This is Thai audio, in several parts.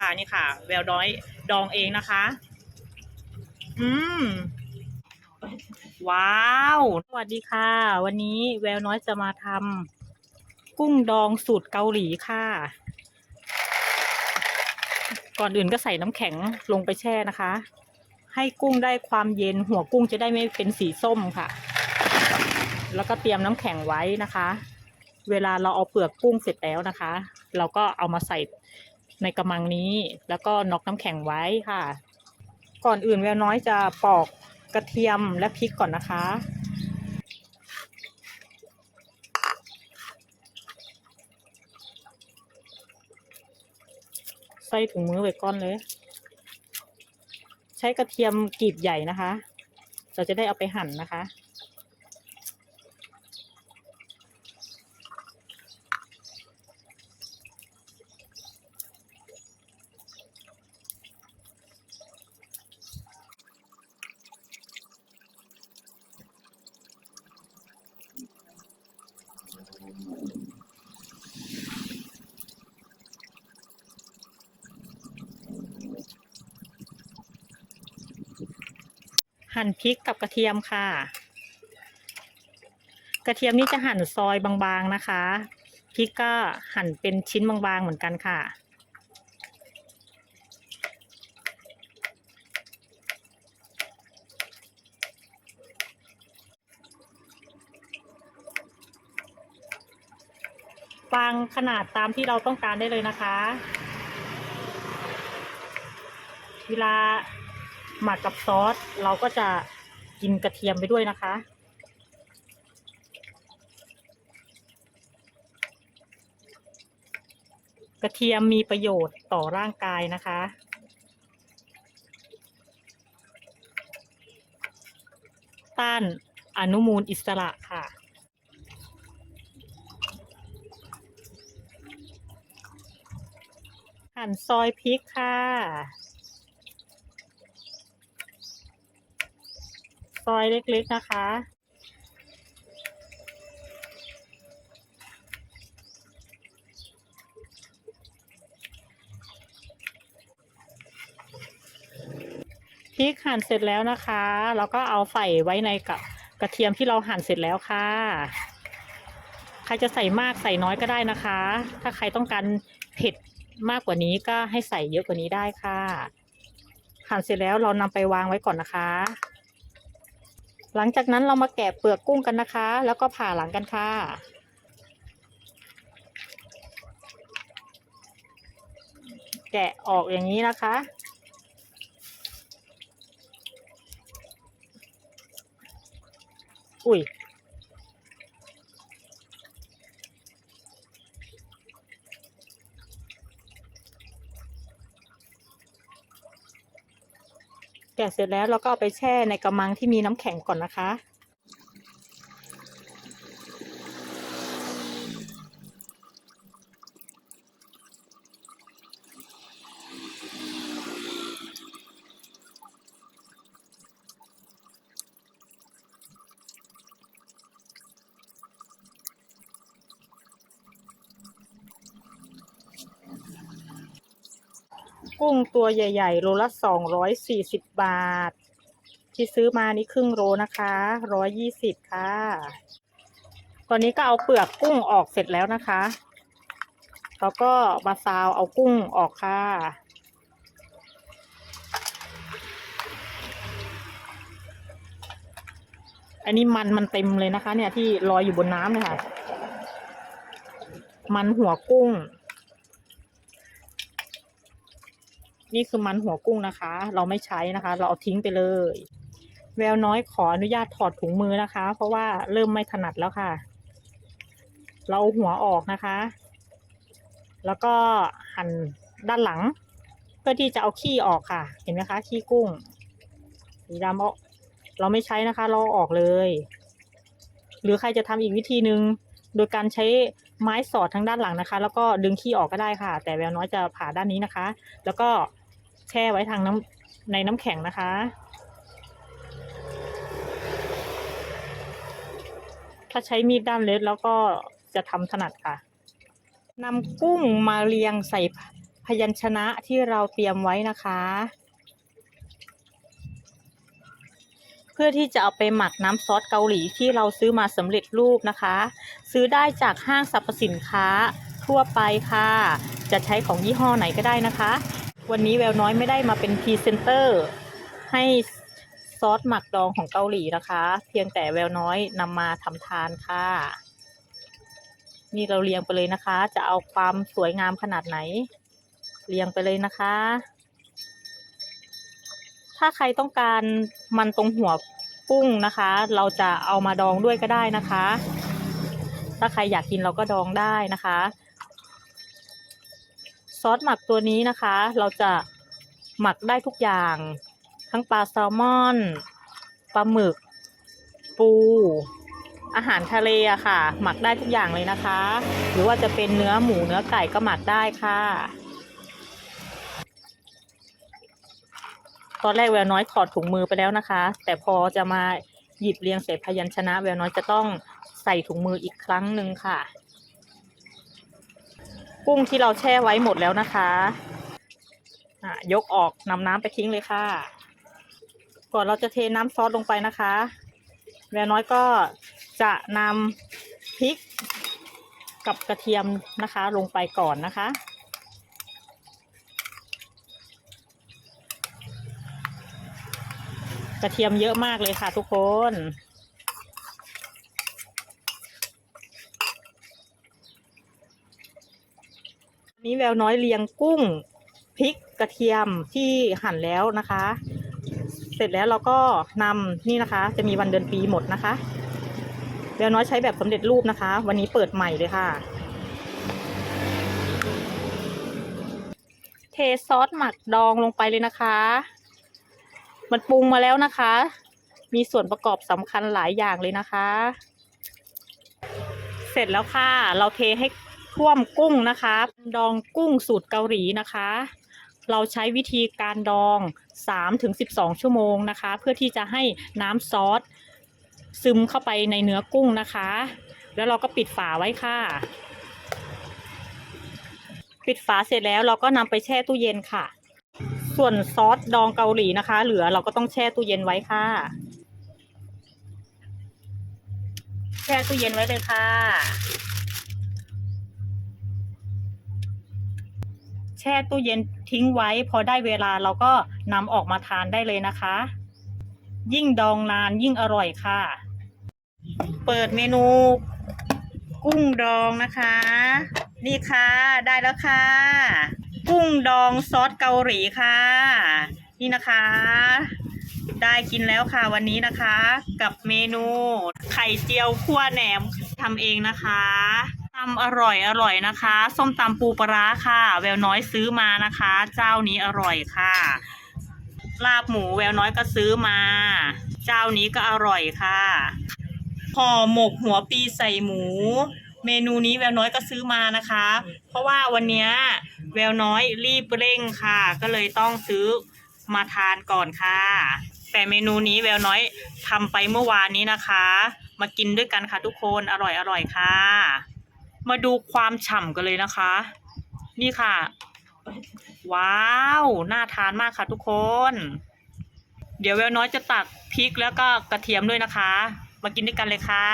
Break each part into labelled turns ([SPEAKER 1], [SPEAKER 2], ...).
[SPEAKER 1] ค่ะนี่ค่ะ แววน้อยดองเองนะคะ อืม ว้าว สวัสดีค่ะ วันนี้แววน้อยจะมาทำกุ้งดองสูตรเกาหลีค่ะ ก่อนอื่นก็ใส่น้ำแข็งลงไปแช่นะคะ ให้กุ้งได้ความเย็นหัวกุ้งจะได้ไม่เป็นสีส้มค่ะ แล้วก็เตรียมน้ำแข็งไว้นะคะ เวลาเราเอาเปลือกกุ้งเสร็จแล้วนะคะ เราก็เอามาใส่ ในกระมังนี้ แล้วก็น็อกน้ำแข็งไว้ค่ะ ก่อนอื่นแววน้อยจะปอกกระเทียมและพริกก่อนนะคะ ใส่ถุงมือไว้ก้อนเลย ใช้กระเทียมกรีบใหญ่นะคะ เราจะได้เอาไปหั่นนะคะ หั่นพริกกับกระเทียมค่ะ กระเทียมนี่จะหั่นซอยบางๆนะคะ พริกก็หั่นเป็นชิ้นบางๆเหมือนกันค่ะ วางขนาดตามที่เราต้องการได้เลยนะคะ เวลาหมักกับซอส เราก็จะกินกระเทียมไปด้วยนะคะ กระเทียมมีประโยชน์ต่อร่างกายนะคะต้านอนุมูลอิสระค่ะ หั่นซอยพริกค่ะ ซอยเล็กๆนะคะ พริกหั่นเสร็จแล้วนะคะ แล้วก็เอาใส่ไว้ในกับกระเทียมที่เราหั่นเสร็จแล้วค่ะ ใครจะใส่มากใส่น้อยก็ได้นะคะ ถ้าใครต้องการเผ็ด มากกว่านี้ก็ให้ใส่เยอะกว่านี้ได้ค่ะหั่นเสร็จแล้วเรานำไปวางไว้ก่อนนะคะ หลังจากนั้นเรามาแกะเปลือกกุ้งกันนะคะ แล้วก็ผ่าหลังกันค่ะแกะออกอย่างนี้นะคะ อุ้ย กเสร็จแล้วเราก็เอาไปแช่ในกระมังที่มีน้ำแข็งก่อนนะคะ กุ้งตัวใหญ่ ๆ โลละสองร้อยสี่สิบบาท ที่ซื้อมานี่ครึ่งโลนะคะร้อยยี่สิบค่ะ ตอนนี้ก็เอาเปลือกกุ้งออกเสร็จแล้วนะคะแล้วก็มาซาวเอากุ้งออกค่ะ อันนี้มันมันเต็มเลยนะคะ เนี่ยที่ลอยอยู่บนน้ำเลยค่ะ มันหัวกุ้ง นี่คือมันหัวกุ้งนะคะ เราไม่ใช้นะคะ เราเอาทิ้งไปเลย แววน้อยขออนุญาตถอดถุงมือนะคะ เพราะว่าเริ่มไม่ถนัดแล้วค่ะ เราเอาหัวออกนะคะ แล้วก็หั่นด้านหลัง เพื่อที่จะเอาขี้ออกค่ะ เห็นไหมคะขี้กุ้งสีดำเอาเราไม่ใช้นะคะ เราออกเลย หรือใครจะทำอีกวิธีหนึ่งโดยการใช้ไม้สอดทางด้านหลังนะคะ แล้วก็ดึงขี้ออกก็ได้ค่ะ แต่แววน้อยจะผ่าด้านนี้นะคะ แล้วก็ แช่ไว้ทางน้ำในน้ำแข็งนะคะ ถ้าใช้มีดด้ามเล็กแล้วก็จะทำถนัดค่ะนำกุ้งมาเรียงใส่พยัญชนะที่เราเตรียมไว้นะคะ เพื่อที่จะเอาไปหมักน้ำซอสเกาหลีที่เราซื้อมาสำเร็จรูปนะคะ ซื้อได้จากห้างสรรพสินค้าทั่วไปค่ะ จะใช้ของยี่ห้อไหนก็ได้นะคะ วันนี้แววน้อยไม่ได้มาเป็นพรีเซนเตอร์ ให้ซอสหมักดองของเกาหลีนะคะ เพียงแต่แววน้อยนำมาทำทานค่ะ นี่เราเรียงไปเลยนะคะ จะเอาความสวยงามขนาดไหน เรียงไปเลยนะคะ ถ้าใครต้องการมันตรงหัวกุ้งนะคะ เราจะเอามาดองด้วยก็ได้นะคะ ถ้าใครอยากกินเราก็ดองได้นะคะ ซอสหมักตัวนี้นะคะ เราจะหมักได้ทุกอย่าง ทั้งปลาแซลมอนปลาหมึก ปู อาหารทะเลอะค่ะ หมักได้ทุกอย่างเลยนะคะ หรือว่าจะเป็นเนื้อหมูเนื้อไก่ก็หมักได้ค่ะ ตอนแรกแววน้อยถอดถุงมือไปแล้วนะคะ แต่พอจะมาหยิบเรียงใส่พยัญชนะแววน้อยจะต้องใส่ถุงมืออีกครั้งหนึ่งค่ะ กุ้งที่เราแช่ไว้หมดแล้วนะคะอะยกออกนำน้ำไปทิ้งเลยค่ะ ก่อนเราจะเทน้ำซอสลงไปนะคะแววน้อยก็จะนำพริกกับกระเทียมนะคะ ลงไปก่อนนะคะ กระเทียมเยอะมากเลยค่ะทุกคน นี้แววน้อยเรียงกุ้งพริกกระเทียมที่หั่นแล้วนะคะ เสร็จแล้วเราก็นำนี่นะคะ จะมีวันเดือนปีหมดนะคะแววน้อยใช้แบบสำเร็จรูปนะคะ วันนี้เปิดใหม่เลยค่ะ เทซอสหมักดองลงไปเลยนะคะ มันปรุงมาแล้วนะคะ มีส่วนประกอบสำคัญหลายอย่างเลยนะคะ เสร็จแล้วค่ะ เราเทให้ ท่วมกุ้งนะคะ ดองกุ้งสูตรเกาหลีนะคะ เราใช้วิธีการดอง 3-12 ชั่วโมงนะคะ เพื่อที่จะให้น้ำซอสซึมเข้าไปในเนื้อกุ้งนะคะ แล้วเราก็ปิดฝาไว้ค่ะ ปิดฝาเสร็จแล้วเราก็นำไปแช่ตู้เย็นค่ะ ส่วนซอสดองเกาหลีนะคะ เหลือเราก็ต้องแช่ตู้เย็นไว้ค่ะ แช่ตู้เย็นไว้เลยค่ะ ช่ตู้เย็นทิ้งไว้ พอได้เวลาเราก็นำออกมาทานได้เลยนะคะ ยิ่งดองนานยิ่งอร่อยค่ะ เปิดเมนู กุ้งดองนะคะ นี่ค่ะได้แล้วค่ะ กุ้งดองซอสเกาหลีค่ะ นี่นะคะ ได้กินแล้วค่ะวันนี้นะคะ กับเมนูไข่เจียวคั่วแหนมทำเองนะคะำอร่อยอร่อยนะคะ ส้มตำปูปลาค่ะ แววน้อยซื้อมานะคะ เจ้านี้อร่อยค่ะ ลาบหมูแววน้อยก็ซื้อมา เจ้านี้ก็อร่อยค่ะห่อหมกหัวปีใส่หมู เมนูนี้แววน้อยก็ซื้อมานะคะ เพราะว่าวันนี้แววน้อยรีบเร่งค่ะ ก็เลยต้องซื้อมาทานก่อนค่ะ แต่เมนูนี้แววน้อยทำไปเมื่อวานนี้นะคะ มากินด้วยกันค่ะทุกคนอร่อยอร่อยค่ะ มาดูความฉ่ำกันเลยนะคะ นี่ค่ะ ว้าว น่าทานมากค่ะทุกคน เดี๋ยวแววน้อยจะตักพริกแล้วก็กระเทียมด้วยนะคะ มากินด้วยกันเลยค่ะ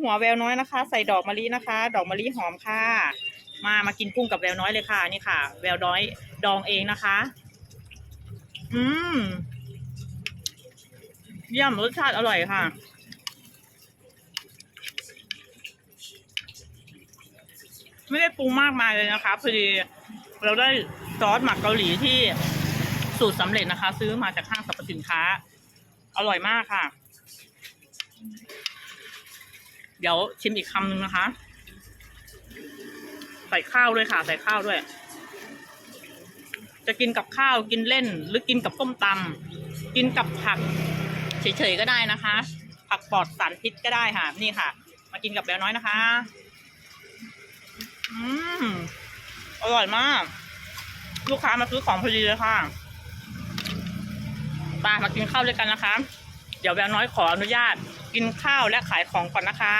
[SPEAKER 1] หัวแววน้อยนะคะ ใส่ดอกมะลินะคะ ดอกมะลิหอมค่ะ มามากินกุ้งกับแววน้อยเลยค่ะ นี่ค่ะ แววน้อยดองเองนะคะ อืมเยี่ยมรสชาติอร่อยค่ะ ไม่ได้ปรุงมากมายเลยนะคะพอดีเราได้ซอสหมักเกาหลีที่สูตรสำเร็จนะคะ ซื้อมาจากห้างสรรพสินค้า อร่อยมากค่ะ เดี๋ยวชิมอีกคำหนึ่งนะคะ ใส่ข้าวด้วยค่ะ ใส่ข้าวด้วย จะกินกับข้าวกินเล่น หรือกินกับต้มตำกินกับผัก เฉยๆก็ได้นะคะ ผักปลอดสารพิษก็ได้ค่ะ นี่ค่ะ มากินกับแบวน้อยนะคะ อืมอร่อยมาก ลูกค้ามาซื้อของพอดีเลยค่ะมามากินข้าวด้วยกันนะคะ เดี๋ยวแววน้อยขออนุญาตกินข้าวและขายของก่อนนะคะ